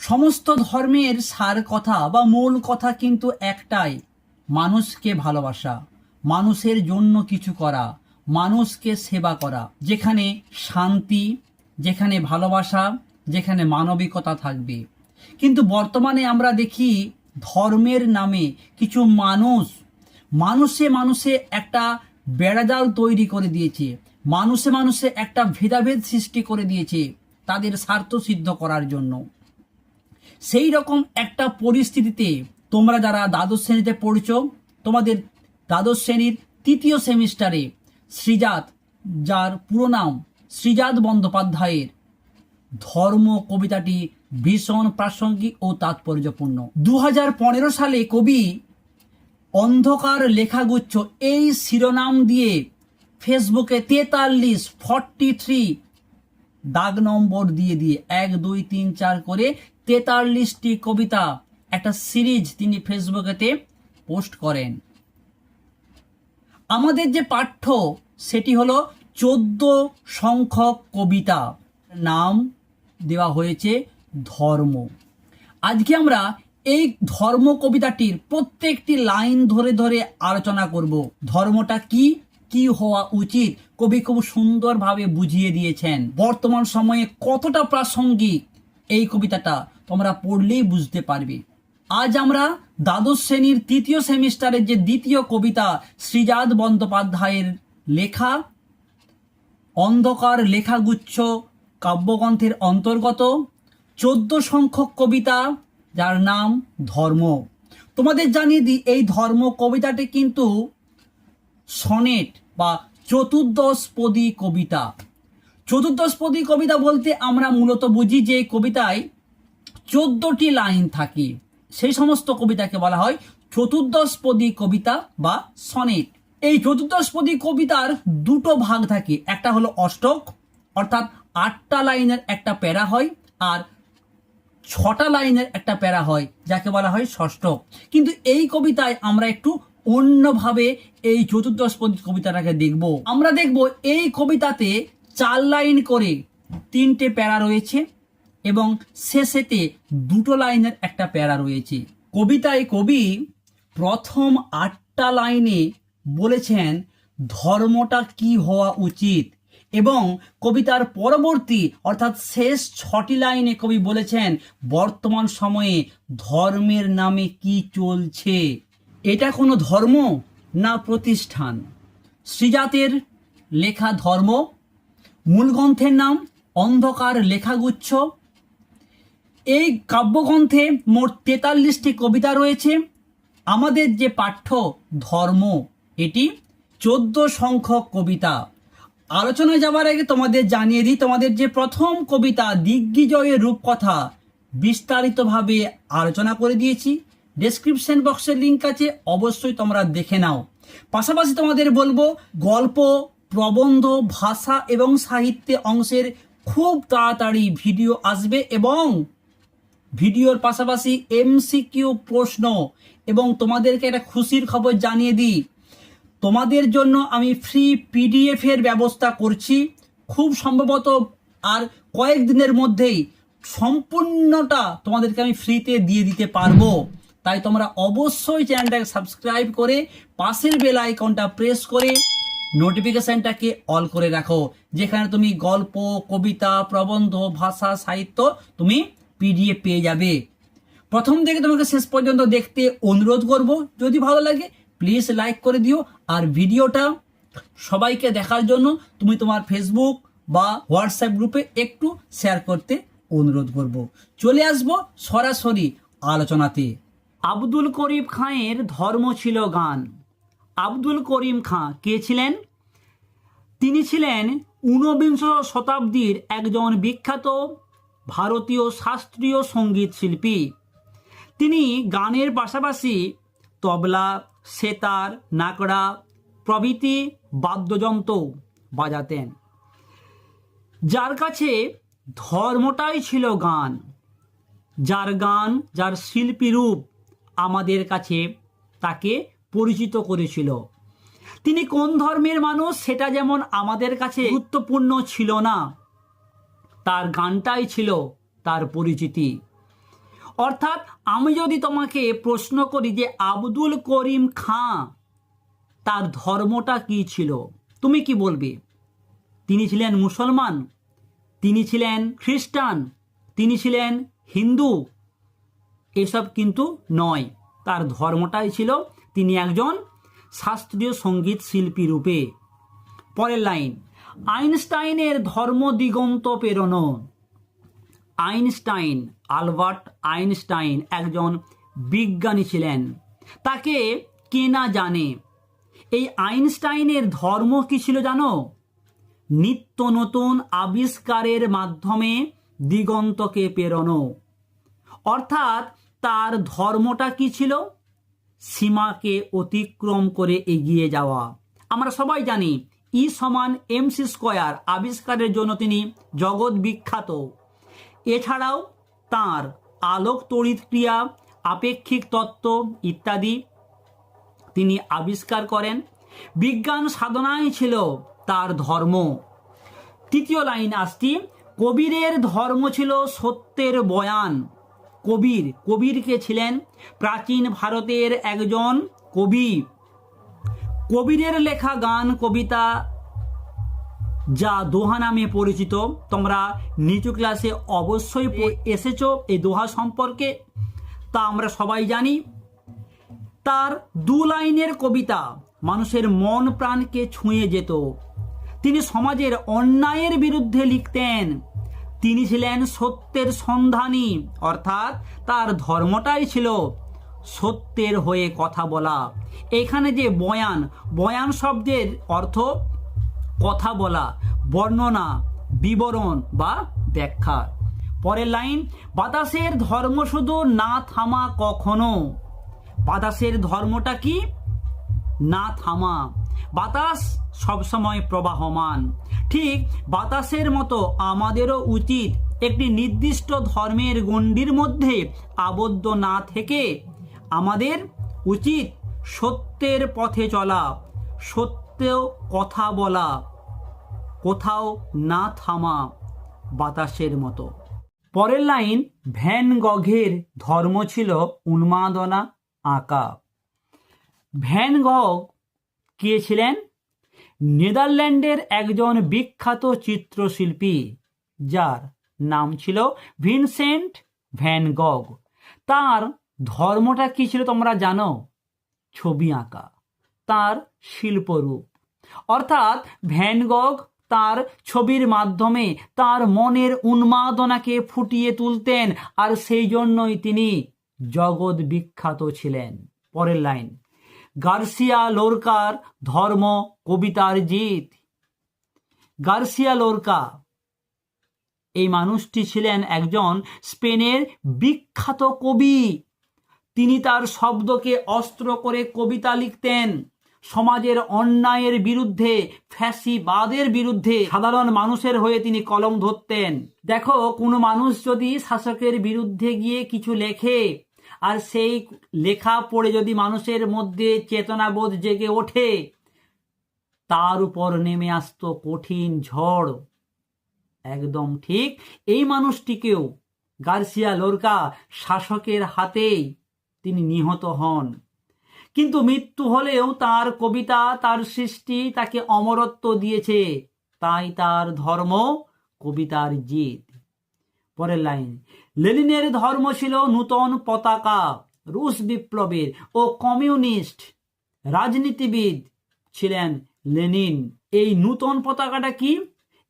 সমস্ত ধর্মের সার কথা বা মূল কথা কিন্তু একটাই, মানুষকে ভালোবাসা, মানুষের জন্য কিছু করা, মানুষকে সেবা করা, যেখানে শান্তি, যেখানে ভালোবাসা, যেখানে মানবিকতা থাকবে। কিন্তু বর্তমানে আমরা দেখি ধর্মের নামে কিছু মানুষ, মানুষে মানুষে একটা বেড়াজাল তৈরি করে দিয়েছে, মানুষে মানুষে একটা ভেদাভেদ সৃষ্টি করে দিয়েছে তাদের স্বার্থ সিদ্ধ করার জন্য। সেই রকম একটা পরিস্থিতিতে তোমরা যারা দ্বাদশ শ্রেণীতে পড়ছো, তোমাদের দ্বাদশ শ্রেণির তৃতীয় সেমিস্টারে শ্রীজাত, যার পুরো নাম শ্রীজাত বন্দ্যোপাধ্যায়ের ধর্ম কবিতাটি ভীষণ প্রাসঙ্গিক ও তাৎপর্যপূর্ণ। দু হাজার পনেরো সালে কবি অন্ধকার লেখাগুচ্ছ এই শিরোনাম দিয়ে ফেসবুকে তেতাল্লিশ, ফর্টি থ্রি দাগ নম্বর দিয়ে দিয়ে এক, দুই, তিন, চার করে তেতাল্লিশটি কবিতা একটা সিরিজ তিনি ফেসবুকেতে পোস্ট করেন। আমাদের যে পাঠ্য, সেটি হলো চোদ্দ সংখ্যক কবিতা। নাম দেওয়া হয়েছে ধর্ম। আজকে আমরা এই ধর্ম কবিতাটির প্রত্যেকটি লাইন ধরে ধরে আলোচনা করব। ধর্মটা কি? কি হওয়া উচিত? কবি খুব সুন্দরভাবে বুঝিয়ে দিয়েছেন। বর্তমান সময়ে কতটা প্রাসঙ্গিক এই কবিতাটা? তোমরা পড়লেই বুঝতে পারবে। আজ আমরা দ্বাদশ শ্রেণির তৃতীয় সেমিস্টারের যে দ্বিতীয় কবিতা শ্রীজাত বন্দ্যোপাধ্যায়ের লেখা, অন্ধকার লেখাগুচ্ছ কাব্যগ্রন্থের অন্তর্গত চোদ্দ সংখ্যক কবিতা, যার নাম ধর্ম। তোমাদের জানিয়ে দিই, এই ধর্ম কবিতাটি কিন্তু সনেট বা চতুর্দশপদী কবিতা। চতুর্দশপদী কবিতা বলতে আমরা মূলত বুঝি যে কবিতায় চোদ্দটি লাইন থাকে। সেই সমস্ত কবিতাকে বলা হয় চতুর্দশপদী কবিতা বা সনেট। এই চতুর্দশপদী কবিতার দুটো ভাগ থাকে। একটা হলো অষ্টক, অর্থাৎ আটটা লাইনের একটা প্যারা হয় আর ছটা লাইনের একটা প্যারা হয়, যাকে বলা হয় ষষ্ঠক। কিন্তু এই কবিতায় আমরা একটু অন্যভাবে এই চতুর্দশপদী কবিতাটাকে দেখব। আমরা দেখব এই কবিতাতে চার লাইন করে তিনটে প্যারা রয়েছে। এবং শেষেতে দুটো লাইনের একটা প্যারা রয়েছে। কবিতায় কবি প্রথম আটটা লাইনে বলেছেন, ধর্মটা কি হওয়া উচিত? এবং কবিতার পরবর্তী, অর্থাৎ শেষ ছটি লাইনে কবি বলেছেন, বর্তমান সময়ে ধর্মের নামে কি চলছে? এটা কোনো ধর্ম না প্রতিষ্ঠান? শ্রীজাতের লেখা ধর্ম মূল গ্রন্থের নাম অন্ধকার লেখাগুচ্ছ এই কাব্যগ্রন্থে মোট তেতাল্লিশটি কবিতা রয়েছে। আমাদের যে পাঠ্য ধর্ম, এটি চোদ্দ সংখ্যক কবিতা। আলোচনায় যাওয়ার আগে তোমাদের জানিয়ে দিই, তোমাদের যে প্রথম কবিতা দিগ্বিজয়ের রূপকথা, বিস্তারিতভাবে আলোচনা করে দিয়েছি। ডেসক্রিপশন বক্সের লিঙ্ক আছে, অবশ্যই তোমরা দেখে নাও। পাশাপাশি তোমাদের বলব, গল্প, প্রবন্ধ, ভাষা এবং সাহিত্যে অংশের খুব তাড়াতাড়ি ভিডিও আসবে এবং ভিডিওর পাশাপাশি এমসিকিউ প্রশ্ন এবং তোমাদেরকে একটা খুশির খবর জানিয়ে দিই। তোমাদের জন্য আমি ফ্রি পিডিএফ এর ব্যবস্থা করছি। খুব সম্ভবত আর কয়েকদিনের মধ্যেই সম্পূর্ণটা তোমাদেরকে আমি ফ্রিতে দিয়ে দিতে পারব। তাই তোমরা অবশ্যই চ্যানেলটাকে সাবস্ক্রাইব করে পাশের বেল আইকনটা প্রেস করে নোটিফিকেশনটাকে অল করে রাখো। যেখানে তুমি গল্প, কবিতা, প্রবন্ধ, ভাষা, সাহিত্য তুমি পিডিএফ পেয়ে যাবে। প্রথম থেকে তোমাকে শেষ পর্যন্ত দেখতে অনুরোধ করব। যদি ভালো লাগে প্লিজ লাইক করে দিও। আর ভিডিওটা সবাইকে দেখার জন্য তুমি তোমার ফেসবুক বা হোয়াটসঅ্যাপ গ্রুপে একটু শেয়ার করতে অনুরোধ করব। চলে আসব সরাসরি আলোচনাতে। আব্দুল করিম খাঁয়ের ধর্ম ছিল গান। আব্দুল করিম খাঁ কে ছিলেন? তিনি ছিলেন ঊনবিংশ শতাব্দীর একজন বিখ্যাত ভারতীয় শাস্ত্রীয় সংগীত শিল্পী। তিনি গানের পাশাপাশি তবলা, সেতার, নাকড়া প্রভৃতি বাদ্যযন্ত্র বাজাতেন। যার কাছে ধর্মটাই ছিল গান, যার গান, যার শিল্পী রূপ আমাদের কাছে তাকে পরিচিত করেছিল। তিনি কোন ধর্মের মানুষ সেটা যেমন আমাদের কাছে গুরুত্বপূর্ণ ছিল না তার গানটাই ছিল তার পরিচিতি। অর্থাৎ আমি যদি তোমাকে প্রশ্ন করি যে আব্দুল করিম খাঁ, তার ধর্মটা কি ছিল? তুমি কি বলবে? তিনি ছিলেন মুসলমান, তিনি ছিলেন খ্রিস্টান, তিনি ছিলেন হিন্দু, এসব কিন্তু নয়। তার ধর্মটাই ছিল তিনি একজন শাস্ত্রীয় সংগীত শিল্পী রূপে। পরের লাইন আইনস্টাইনের ধর্ম দিগন্ত প্রেরণ। আইনস্টাইন, আলবার্ট আইনস্টাইন একজন বিজ্ঞানী ছিলেন। তাকে কে না জানে? এই আইনস্টাইনের ধর্ম কি ছিল জানো? নিত্য নতুন আবিষ্কারের মাধ্যমে দিগন্তকে প্রেরণ। অর্থাৎ তার ধর্মটা কি ছিল? সীমাকে অতিক্রম করে এগিয়ে যাওয়া। আমরা সবাই জানি ই সমান এমসি স্কোয়ার আবিষ্কারের জন্য তিনি জগৎ বিখ্যাত। এছাড়াও তার আলোক তড়িৎ ক্রিয়া, আপেক্ষিক তত্ত্ব ইত্যাদি তিনি আবিষ্কার করেন। বিজ্ঞান সাধনাই ছিল তার ধর্ম। তৃতীয় লাইন আসছি, কবিরের ধর্ম ছিল সত্যের বয়ান। কবির কবির কে ছিলেন প্রাচীন ভারতের একজন কবি। কবিরের লেখা গান, কবিতা যা দোহা নামে পরিচিত, তোমরা নিচু ক্লাসে অবশ্যই এসেছ এই দোহা সম্পর্কে। তা আমরা সবাই জানি। তার দু লাইনের কবিতা, মানুষের মন প্রাণকে ছুঁয়ে যেত। তিনি সমাজের অন্যায়ের বিরুদ্ধে লিখতেন। তিনি ছিলেন সত্যের সন্ধানী, অর্থাৎ তার ধর্মটাই ছিল সত্যের হয়ে কথা বলা। এখানে যে বয়ান বয়ান শব্দের অর্থ কথা বলা, বর্ণনা, বিবরণ বা ব্যাখ্যা। পরের লাইন, বাতাসের ধর্ম শুধু না থামা কখনো? বাতাসের ধর্মটা কি? না থামা। বাতাস সবসময় প্রবাহমান। ঠিক বাতাসের মতো আমাদেরও উচিত একটি নির্দিষ্ট ধর্মের গণ্ডির মধ্যে আবদ্ধ না থেকে আমাদের উচিত সত্যের পথে চলা সত্য কথা বলা, কোথাও না থামা বাতাসের মতো। পরের লাইন, ভ্যান গঘের ধর্ম ছিল উন্মাদনা আঁকা। ভ্যান গগ কে ছিলেন? নেদারল্যান্ডের একজন বিখ্যাত চিত্রশিল্পী, যার নাম ছিল ভিনসেন্ট ভ্যান গগ তার ধর্মটা কি ছিল তোমরা জানো? ছবি আঁকা, তার শিল্পরূপ। অর্থাৎ ভ্যানগগ তার ছবির মাধ্যমে তার মনের উন্মাদনাকে ফুটিয়ে তুলতেন আর সেই জন্যই তিনি জগৎ বিখ্যাত ছিলেন। পরের লাইন, গার্সিয়া লোরকার ধর্ম কবিতার জিত। গার্সিয়া লোরকা, এই মানুষটি ছিলেন একজন স্পেনের বিখ্যাত কবি। তিনি তার শব্দকে অস্ত্র করে কবিতা লিখতেন। সমাজের অন্যায়ের বিরুদ্ধে, ফ্যাসিবাদের বিরুদ্ধে সাধারণ মানুষের হয়ে তিনি কলম ধরতেন। দেখো, কোনো মানুষ যদি শাসকের বিরুদ্ধে গিয়ে কিছু লেখে, আর সেই লেখা পড়ে যদি মানুষের মধ্যে চেতনাবোধ জেগে ওঠে, তার উপর নেমে আসতো কঠিন ঝড়। একদম ঠিক এই মানুষটিকেও গার্সিয়া লোরকা শাসকের হাতেই তিনি নিহত হন। কিন্তু মৃত্যু হলেও তার কবিতা, তার সৃষ্টি তাকে অমরত্ব দিয়েছে। তাই তার ধর্ম কবিতার জিত পরের লাইন, লেনিনের ধর্ম ছিল নূতন পতাকা, রুশ বিপ্লবের ও কমিউনিস্ট রাজনীতিবিদ ছিলেন লেনিন। এই নূতন পতাকাটা কি?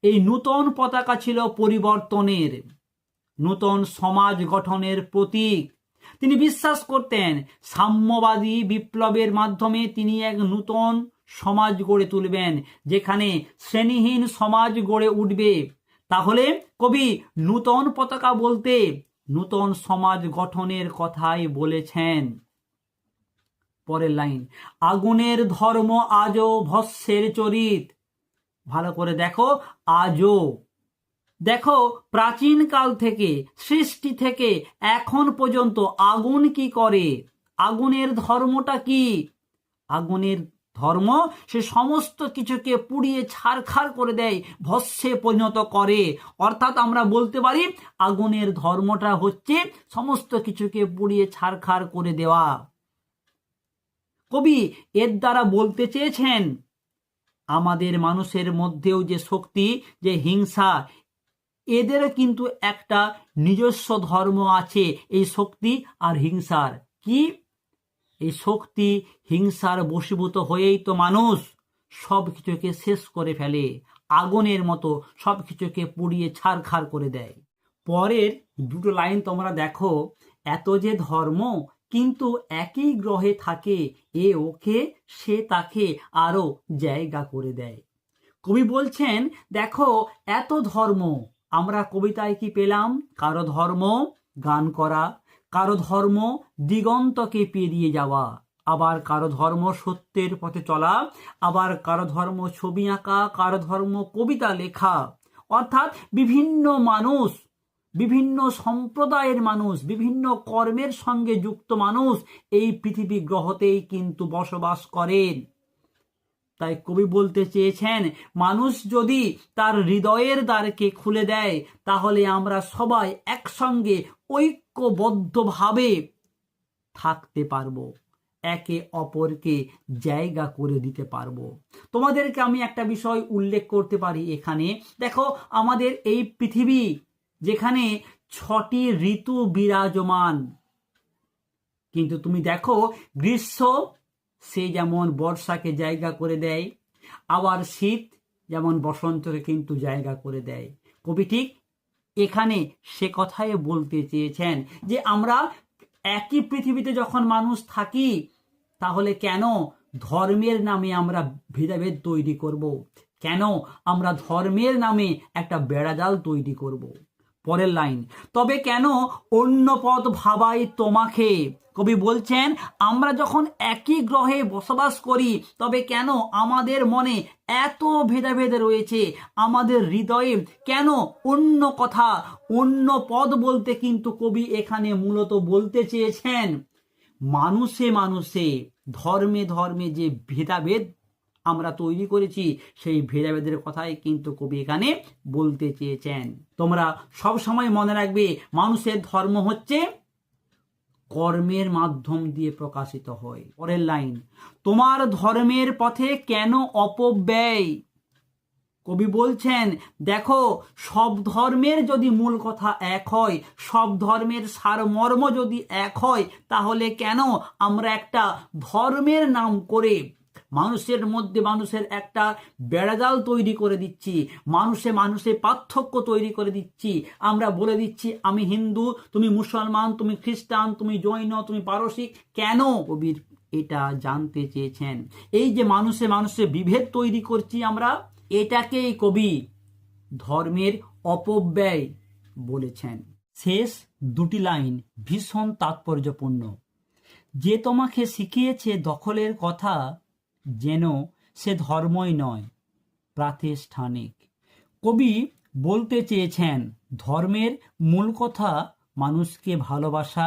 এই নূতন পতাকা ছিল পরিবর্তনের, নূতন সমাজ গঠনের প্রতীক। তিনি বিশ্বাস করতেন সাম্যবাদী বিপ্লবের মাধ্যমে তিনি এক নূতন সমাজ গড়ে তুলবেন, যেখানে শ্রেণীহীন সমাজ গড়ে উঠবে। তাহলে কবি নূতন পতাকা বলতে নূতন সমাজ গঠনের কথাই বলেছেন। পরের লাইন, আগুনের ধর্ম আজও ভস্যের চরিত। ভালো করে দেখো, আজও। দেখো প্রাচীন কাল থেকে, সৃষ্টি থেকে, এখন পর্যন্ত আগুন কি করে? আগুনের ধর্মটা কি? আগুনের ধর্ম সে সমস্ত কিছুকে পুড়িয়ে ছারখার করে দেয়, ভস্যে পরিণত করে। অর্থাৎ আমরা বলতে পারি, আগুনের ধর্মটা হচ্ছে সমস্ত কিছুকে পুড়িয়ে ছারখার করে দেওয়া। কবি এর দ্বারা বলতে চেয়েছেন, আমাদের মানুষের মধ্যেও যে শক্তি, যে হিংসা এদেরও কিন্তু একটা নিজস্ব ধর্ম আছে, এই শক্তি আর হিংসার। কি? এই শক্তি, হিংসার বশীভূত হয়েই তো মানুষ সব কিছুকে শেষ করে ফেলে, আগুনের মতো সব কিছুকে পুড়িয়ে ছারখার করে দেয়। পরের দুটো লাইন তোমরা দেখো, এত যে ধর্ম, কিন্তু একই গ্রহে থাকে, এ ওকে, সে তাকে আরও জায়গা করে দেয়। কবি বলছেন, দেখো, এত ধর্ম আমরা কবিতায় কি পেলাম? কারও ধর্ম, গান করা। কারও ধর্ম, দিগন্তকে পেরিয়ে যাওয়া। আবার কারও ধর্ম, সত্যের পথে চলা। আবার কারও ধর্ম, ছবি আঁকা। কারও ধর্ম, কবিতা লেখা। অর্থাৎ বিভিন্ন মানুষ, বিভিন্ন সম্প্রদায়ের মানুষ, বিভিন্ন কর্মের সঙ্গে যুক্ত মানুষ এই পৃথিবী গ্রহতেই কিন্তু বসবাস করেন। তাই কবি বলতে চেয়েছেন, মানুষ যদি তার হৃদয়ের দ্বারকে খুলে দেয়, তাহলে আমরা সবাই একসঙ্গে ঐক্যবদ্ধভাবে থাকতে পারব, একে অপরকে জায়গা করে দিতে পারব। তোমাদেরকে আমি একটা বিষয় উল্লেখ করতে পারি এখানে। দেখো, আমাদের এই পৃথিবী যেখানে ছটি ঋতু বিরাজমান, কিন্তু তুমি দেখো, গ্রীষ্ম সে যেমন বর্ষাকে জায়গা করে দেয়, আবার শীত যেমন বসন্তকে কিন্তু জায়গা করে দেয় কবি ঠিক এখানে সে কথাই বলতে চেয়েছেন যে আমরা একই পৃথিবীতে যখন মানুষ থাকি, তাহলে কেন ধর্মের নামে আমরা ভেদাভেদ তৈরি করব। কেন আমরা ধর্মের নামে একটা বেড়াজাল তৈরি করব। পরের লাইন। তবে কেন অন্য পথ ভাবাই তোমাকে? কবি বলছেন, আমরা যখন একই গ্রহে বসবাস করি, তবে কেন আমাদের মনে এত ভেদাভেদ রয়েছে? আমাদের হৃদয়ে কেন অন্য কথা, অন্য পদ বলতে কিন্তু কবি এখানে মূলত বলতে চেয়েছেন। মানুষে মানুষে, ধর্মে ধর্মে যে ভেদাভেদ আমরা তৈরি করেছি সেই ভেদাভেদের কথাই কিন্তু কবি এখানে বলতে চেয়েছেন। তোমরা সব সময় মনে রাখবে, মানুষের ধর্ম হচ্ছে কর্মের মাধ্যম দিয়ে প্রকাশিত হয়। পরের লাইন, তোমার ধর্মের পথে কেন অপব্যয়? কবি বলছেন, দেখো, সব ধর্মের যদি মূল কথা এক হয়, সব ধর্মের সারমর্ম যদি এক হয়, তাহলে কেন আমরা একটা ধর্মের নাম করে মানুষের মধ্যে মানুষের একটা বেড়াজাল তৈরি করে দিচ্ছি। মানুষে মানুষে পার্থক্য তৈরি করে দিচ্ছি। আমরা বলে দিচ্ছি, আমি হিন্দু, তুমি মুসলমান, তুমি খ্রিস্টান, তুমি জৈন, তুমি পারসিক। কেন কবির এটা জানতে চেয়েছেন? এই যে মানুষে মানুষে বিভেদ তৈরি করছি আমরা, এটাকেই কবি ধর্মের অপব্যয় বলেছেন। শেষ দুটি লাইন ভীষণ তাৎপর্যপূর্ণ। যে তোমাকে শিখিয়েছে দখলের কথা যেন সে ধর্মই নয়, প্রাতিষ্ঠানিক। কবি বলতে চেয়েছেন, ধর্মের মূল কথা মানুষকে ভালোবাসা,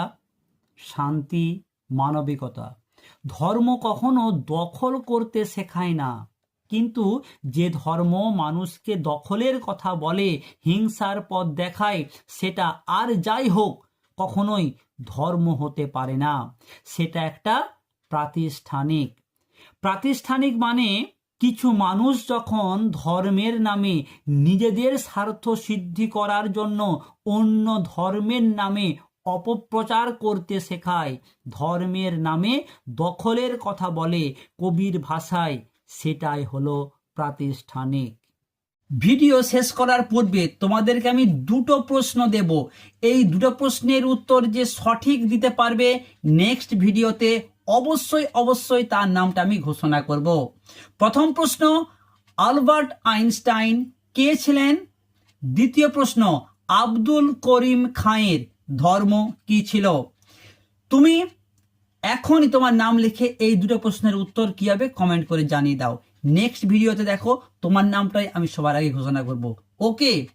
শান্তি, মানবিকতা। ধর্ম কখনো দখল করতে শেখায় না, কিন্তু যে ধর্ম মানুষকে দখলের কথা বলে, হিংসার পথ দেখায়, সেটা আর যাই হোক, কখনোই ধর্ম হতে পারে না। সেটা একটা প্রাতিষ্ঠানিক প্রাতিষ্ঠানিক মানে কিছু মানুষ যখন ধর্মের নামে নিজেদের স্বার্থ সিদ্ধি করার জন্য অন্য ধর্মের নামে অপপ্রচার করতে শেখায়, ধর্মের নামে দখলের কথা বলে কবির ভাষায়, সেটাই হলো প্রাতিষ্ঠানিক। ভিডিও শেষ করার পূর্বে তোমাদেরকে আমি দুটো প্রশ্ন দেব। এই দুটো প্রশ্নের উত্তর যে সঠিক দিতে পারবে নেক্সট ভিডিওতে অবশ্যই অবশ্যই তার নামটা আমি ঘোষণা করব। প্রথম প্রশ্ন, আলবার্ট আইনস্টাইন কে ছিলেন? দ্বিতীয় প্রশ্ন, আব্দুল করিম খাঁয়ের ধর্ম কি ছিল? তুমি এখনই তোমার নাম লিখে এই দুটো প্রশ্নের উত্তর কি হবে কমেন্ট করে জানিয়ে দাও। নেক্সট ভিডিওতে দেখো, তোমার নামটাই আমি সবার আগে ঘোষণা করব। ওকে